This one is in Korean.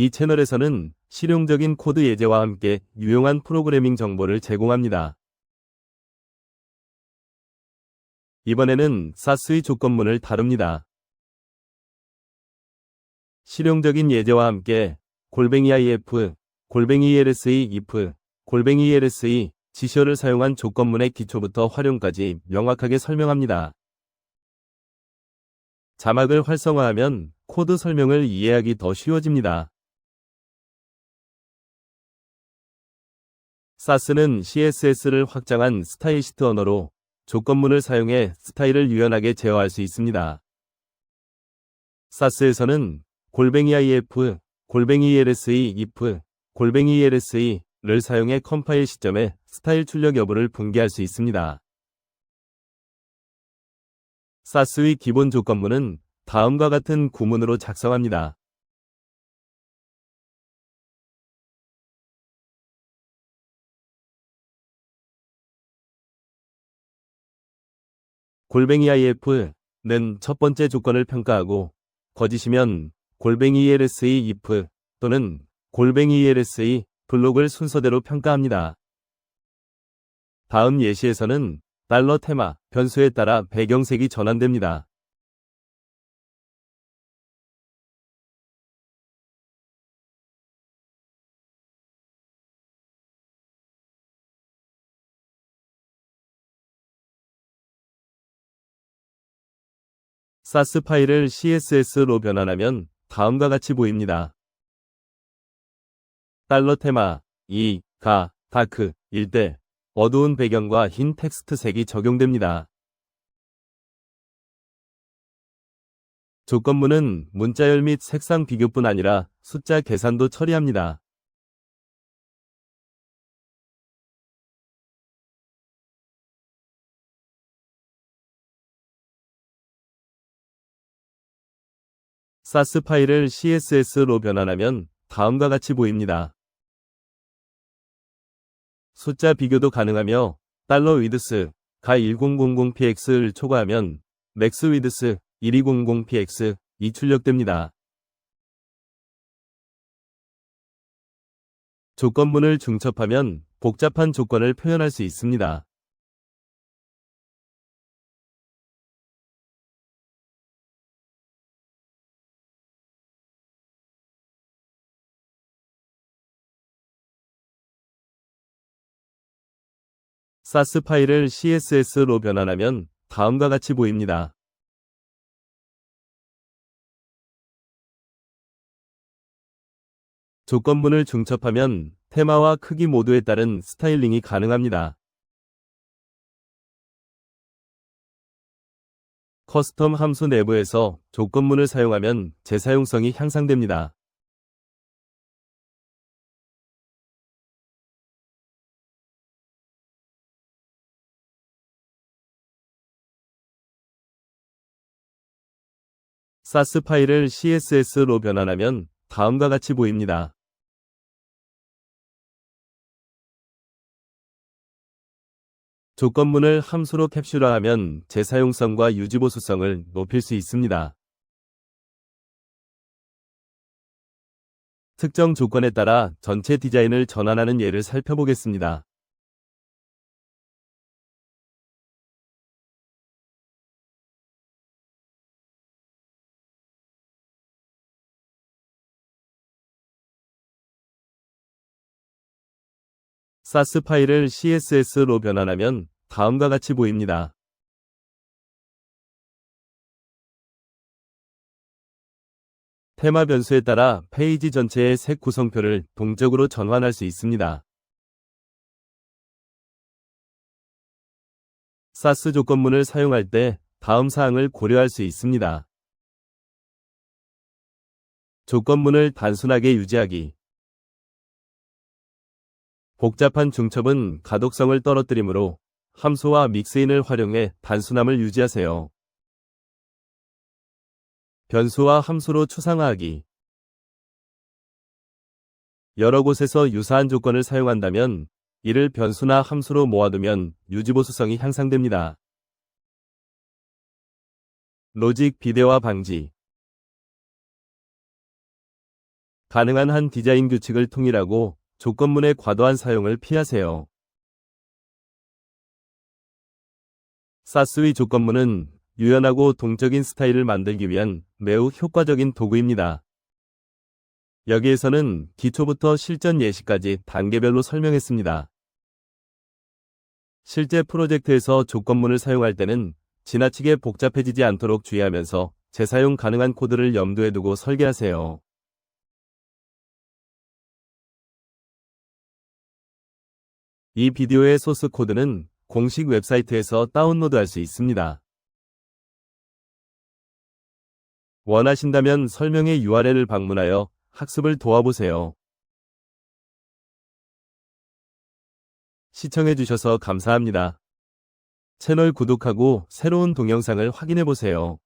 이 채널에서는 실용적인 코드 예제와 함께 유용한 프로그래밍 정보를 제공합니다. 이번에는 사스의 조건문을 다룹니다. 실용적인 예제와 함께 골뱅이 if, 골뱅이 lsa if, 골뱅이 lsa 지시어를 사용한 조건문의 기초부터 활용까지 명확하게 설명합니다. 자막을 활성화하면 코드 설명을 이해하기 더 쉬워집니다. 사스는 CSS를 확장한 스타일시트 언어로 조건문을 사용해 스타일을 유연하게 제어할 수 있습니다. 사스에서는 골뱅이 if, 골뱅이 lsa if, 골뱅이 lsa를 사용해 컴파일 시점에 스타일 출력 여부를 분개할 수 있습니다. 사스의 기본 조건문은 다음과 같은 구문으로 작성합니다. 골뱅이 if는 첫 번째 조건을 평가하고 거짓이면 골뱅이 lsa if 또는 골뱅이 lsa 블록을 순서대로 평가합니다. 다음 예시에서는 달러 테마 변수에 따라 배경색이 전환됩니다. 사스 파일을 CSS로 변환하면 다음과 같이 보입니다. 달러 테마 2, 가, 다크, 일때 어두운 배경과 흰 텍스트 색이 적용됩니다. 조건문은 문자열 및 색상 비교뿐 아니라 숫자 계산도 처리합니다. 사스 파일을 CSS로 변환하면 다음과 같이 보입니다. 숫자 비교도 가능하며 달러 위드스 가 1000px를 초과하면 맥스 위드스 1200px 이 출력됩니다. 조건문을 중첩하면 복잡한 조건을 표현할 수 있습니다. 사스 파일을 CSS로 변환하면 다음과 같이 보입니다. 조건문을 중첩하면 테마와 크기 모두에 따른 스타일링이 가능합니다. 커스텀 함수 내부에서 조건문을 사용하면 재사용성이 향상됩니다. 사스 파일을 CSS로 변환하면 다음과 같이 보입니다. 조건문을 함수로 캡슐화하면 재사용성과 유지보수성을 높일 수 있습니다. 특정 조건에 따라 전체 디자인을 전환하는 예를 살펴보겠습니다. 사스 파일을 CSS로 변환하면 다음과 같이 보입니다. 테마 변수에 따라 페이지 전체의 색 구성표를 동적으로 전환할 수 있습니다. 사스 조건문을 사용할 때 다음 사항을 고려할 수 있습니다. 조건문을 단순하게 유지하기 복잡한 중첩은 가독성을 떨어뜨리므로 함수와 믹스인을 활용해 단순함을 유지하세요. 변수와 함수로 추상화하기 여러 곳에서 유사한 조건을 사용한다면 이를 변수나 함수로 모아두면 유지보수성이 향상됩니다. 로직 비대화 방지 가능한 한 디자인 규칙을 통일하고 조건문의 과도한 사용을 피하세요. 사스위 조건문은 유연하고 동적인 스타일을 만들기 위한 매우 효과적인 도구입니다. 여기에서는 기초부터 실전 예시까지 단계별로 설명했습니다. 실제 프로젝트에서 조건문을 사용할 때는 지나치게 복잡해지지 않도록 주의하면서 재사용 가능한 코드를 염두에 두고 설계하세요. 이 비디오의 소스 코드는 공식 웹사이트에서 다운로드할 수 있습니다. 원하신다면 설명의 URL을 방문하여 학습을 도와보세요. 시청해주셔서 감사합니다. 채널 구독하고 새로운 동영상을 확인해보세요.